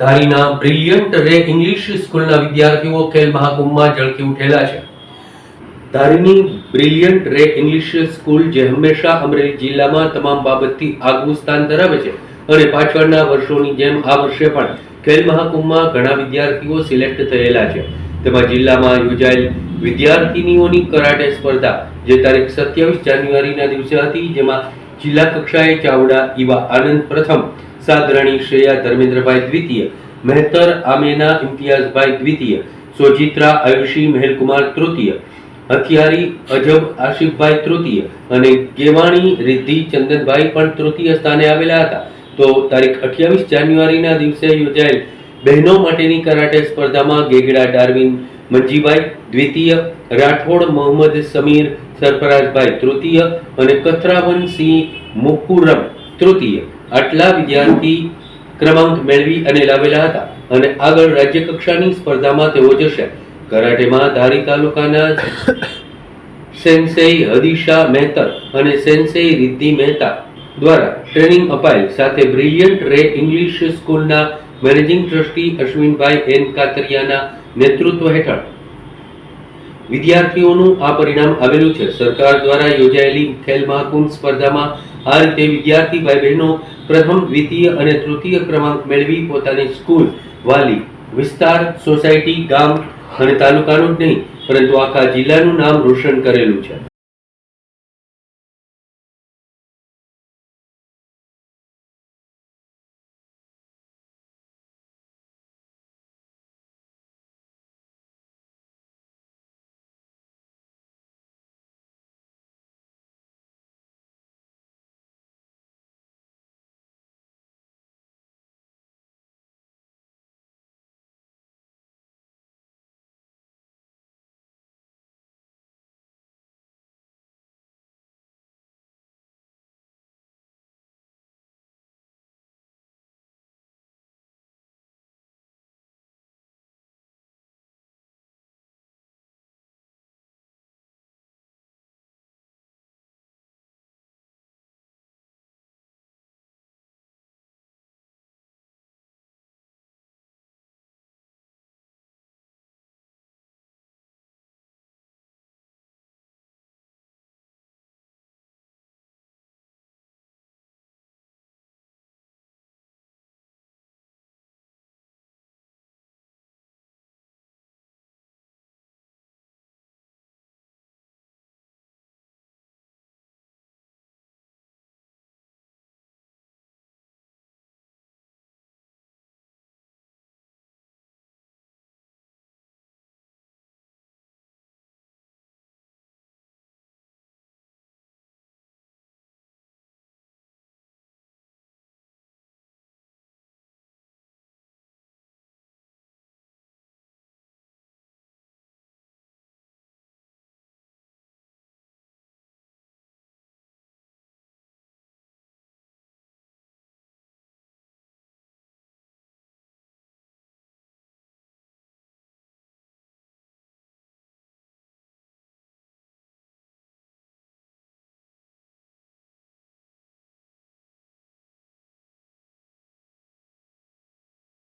ધારીના brilliant ray English સ્કૂલના વિદ્યાર્થીઓ ખેલ મહાકુંભમાં ઝળકી ઉઠેલા છે. ધારીની બ્રિલિયન્ટ રે ઇંગ્લિશ સ્કૂલ જે હંમેશા અમરેલી જિલ્લામાં તમામ બાબતથી આગવું સ્થાન ધરાવે છે અને પાછળના વર્ષોની જેમ આ વર્ષે પણ ખેલ મહાકુંભમાં ઘણા વિદ્યાર્થીઓ સિલેક્ટ થયેલા છે. તેમાં જિલ્લામાં યોજાયેલ વિદ્યાર્થીનીઓની કરાટે સ્પર્ધા, જે તારીખ સત્યાવીસ જાન્યુઆરીના દિવસે હતી, જેમાં જિલ્લા કક્ષાએ ચાવડા, ઈવા આનંદ પ્રથમ, સાદરાણી, શ્રેયા, ધર્મેન્દ્રભાઈ દ્વિતીય, મહેતર, આમેના, ઇમ્તિયાઝભાઈ દ્વિતીય, સોજિત્રા, આયુષી, મહેલકુમાર તૃતીય, હથિયારી, અજબ આશિફભાઈ તૃતીય અને ગેવાણી, રિદ્ધિ, ચંદનભાઈ પણ તૃતીય સ્થાને આવેલા હતા. તો તારીખ અઠ્યાવીસ જાન્યુઆરીના દિવસે યોજાયેલ બહેનો માટેની કરાટે સ્પર્ધામાં ગેગડા ડાર્વિન, મંજીભાઈ દ્વિતીય, રાઠોડ મોહમ્મદ સમીર, સરફરાજભાઈ તૃતીય અને કથરાવનસિંહ મુકુરમ તૃતીય. આટલા વિદ્યાર્થી ક્રમાંક મેળવી અને લાવેલા હતા અને આગળ રાજ્ય કક્ષાની સ્પર્ધામાં તેઓ જશે. કરાટેમાં ધારી તાલુકાના સેન્સેઈ હદીશા મહેતર અને સેન્સેઈ રિદ્ધિ મહેતા દ્વારા ટ્રેનિંગ અપાયેલ સાથે બ્રિલિયન્ટ રે ઇંગ્લિશ સ્કૂલના મેનેજિંગ ટ્રસ્ટી અશ્વિનભાઈ એન કાતરિયાના નેતૃત્વ હેઠળ. વિદ્યાર્થીઓનું આ પરિણામ આવેલું છે. સરકાર દ્વારા યોજાયેલી ખેલ મહાકુંભ સ્પર્ધામાં આ રીતે વિદ્યાર્થી ભાઈ બહેનો પ્રથમ, દ્વિતીય અને તૃતીય ક્રમાંક મેળવી પોતાની સ્કૂલ, વાલી, વિસ્તાર, સોસાયટી, ગામ અને તાલુકાનું જ નહીં, પરંતુ આખા જિલ્લાનું નામ રોશન કરેલું છે.